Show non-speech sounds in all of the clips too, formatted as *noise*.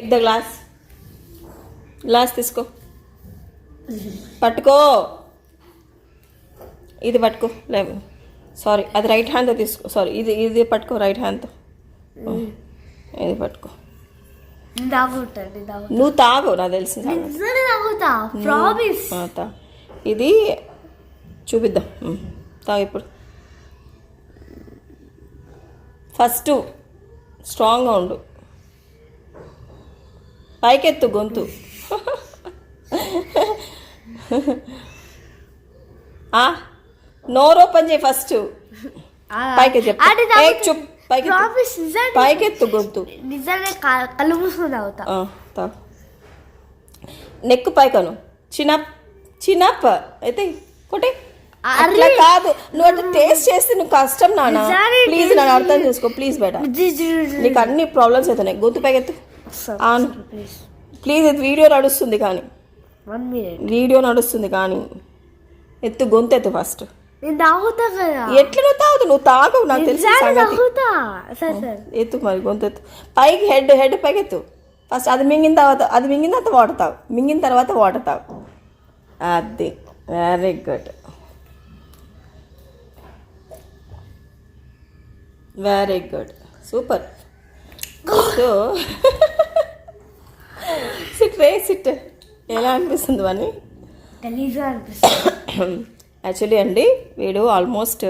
Take the glass glass తీసుకో. పట్టుకో. ఇది పట్టుకో. లే సారీ అది రైట్ హ్యాండ్తో తీసుకో. సారీ ఇది ఇది పట్టుకో రైట్ హ్యాండ్తో ఇది పట్టుకో. నువ్వు తాగు నాకు తెలిసిన సంగతి. నిజంగా తాగుతా ప్రామిస్ ఆ, తా ఇది చూపిద్దాం. ఉమ్, తాగు ఇప్పుడు. ఫస్ట్ స్ట్రాంగ్గా ఉండు. పైకెత్తు గొంతు. ఆ, నోరు ఓపెన్ చేయి ఫస్ట్. పైకి చెప్పు పైకి పైకెత్తు. గొంతు. నిజంగా క- కళ్ళు మూసుకొని తాగుతా. ఆ, తా. నెక్ పైకను. చిన్నప్ చిన్నప్ అయితే కొట్టి. అట్లా కాదు. నువ్వు అట్లా టేస్ట్ చేస్తే నువ్వు కష్టం నాన్న. ప్లీజ్ నన్ను అర్థం చేసుకో. ప్లీజ్ బేట. నీకు అన్ని ప్రాబ్లమ్స్ అవుతున్నాయి గొంతు పైకెత్తు. ప్లీజ్ ఇది వీడియో నడుస్తుంది కానీ. వన్ మినిట్ వీడియో నడుస్తుంది కానీ. ఎత్తు గొంతు ఎత్తు ఫస్ట్ నేను తాగుతా కదా. ఎట్లా నువ్వు తాగుతావు? నువ్వు తాగవు నాకు తెలిసిన నిజంగా సంగతి. తాగుతా. సరే సరే. ఎత్తు మరి గొంతు ఎత్తు. పైకి హెడ్ హెడ్ పైకి ఎత్తు. ఫస్ట్ అది మింగిన తర్వాత అది మింగిన తర్వాత వాటర్ తాగు మింగిన తర్వాత వాటర్ తాగు అది very good very good super so sit ఎలా అనిపిస్తుంది అని గలీజ్గా అనిపిస్తుంది. యాక్చువల్లీ అండి వీడు almost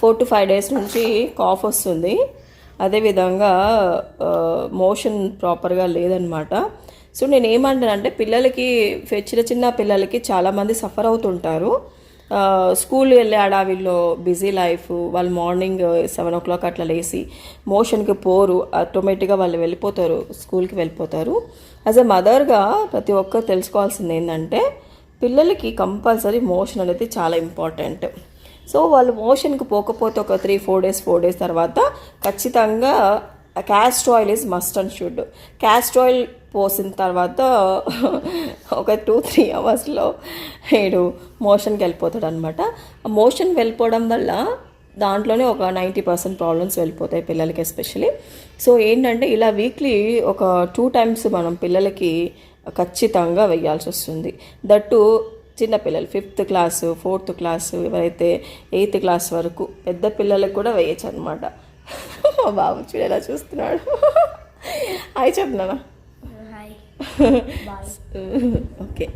four to five days నుంచి కాఫ్ వస్తుంది. అదేవిధంగా మోషన్ ప్రాపర్గా లేదనమాట. సో నేను ఏమంటానంటే పిల్లలకి చిన్న చిన్న పిల్లలకి చాలామంది సఫర్ అవుతుంటారు. స్కూల్ వెళ్ళే అడావిల్లో బిజీ లైఫ్ వాళ్ళు మార్నింగ్ సెవెన్ ఓ క్లాక్ అట్లా లేసి మోషన్కి పోరు ఆటోమేటిక్గా వాళ్ళు వెళ్ళిపోతారు స్కూల్కి వెళ్ళిపోతారు. యాజ్ ఎ మదర్గా ప్రతి ఒక్కరు తెలుసుకోవాల్సింది ఏంటంటే పిల్లలకి కంపల్సరీ మోషన్ అనేది చాలా ఇంపార్టెంట్. సో వాళ్ళు మోషన్కి పోకపోతే ఒక three four days four days తర్వాత ఖచ్చితంగా castor oil is must and should castor oil పోసిన తర్వాత ఒక టూ త్రీ అవర్స్లో వీడు మోషన్కి వెళ్ళిపోతాడు అనమాట మోషన్ వెళ్ళిపోవడం వల్ల దాంట్లోనే ఒక నైంటీ పర్సెంట్ ప్రాబ్లమ్స్ వెళ్ళిపోతాయి పిల్లలకి ఎస్పెషలీ సో ఏంటంటే ఇలా వీక్లీ ఒక టూ టైమ్స్ మనం పిల్లలకి ఖచ్చితంగా వేయాల్సి వస్తుంది. దట్టు చిన్నపిల్లలు ఫిఫ్త్ క్లాసు ఫోర్త్ క్లాసు ఎవరైతే ఎయిత్ క్లాస్ వరకు పెద్ద పిల్లలకు కూడా వేయచ్చు అనమాట మా బాబు చూడు ఎలా చూస్తున్నాడు. Hi చెప్తున్నానా *laughs* okay.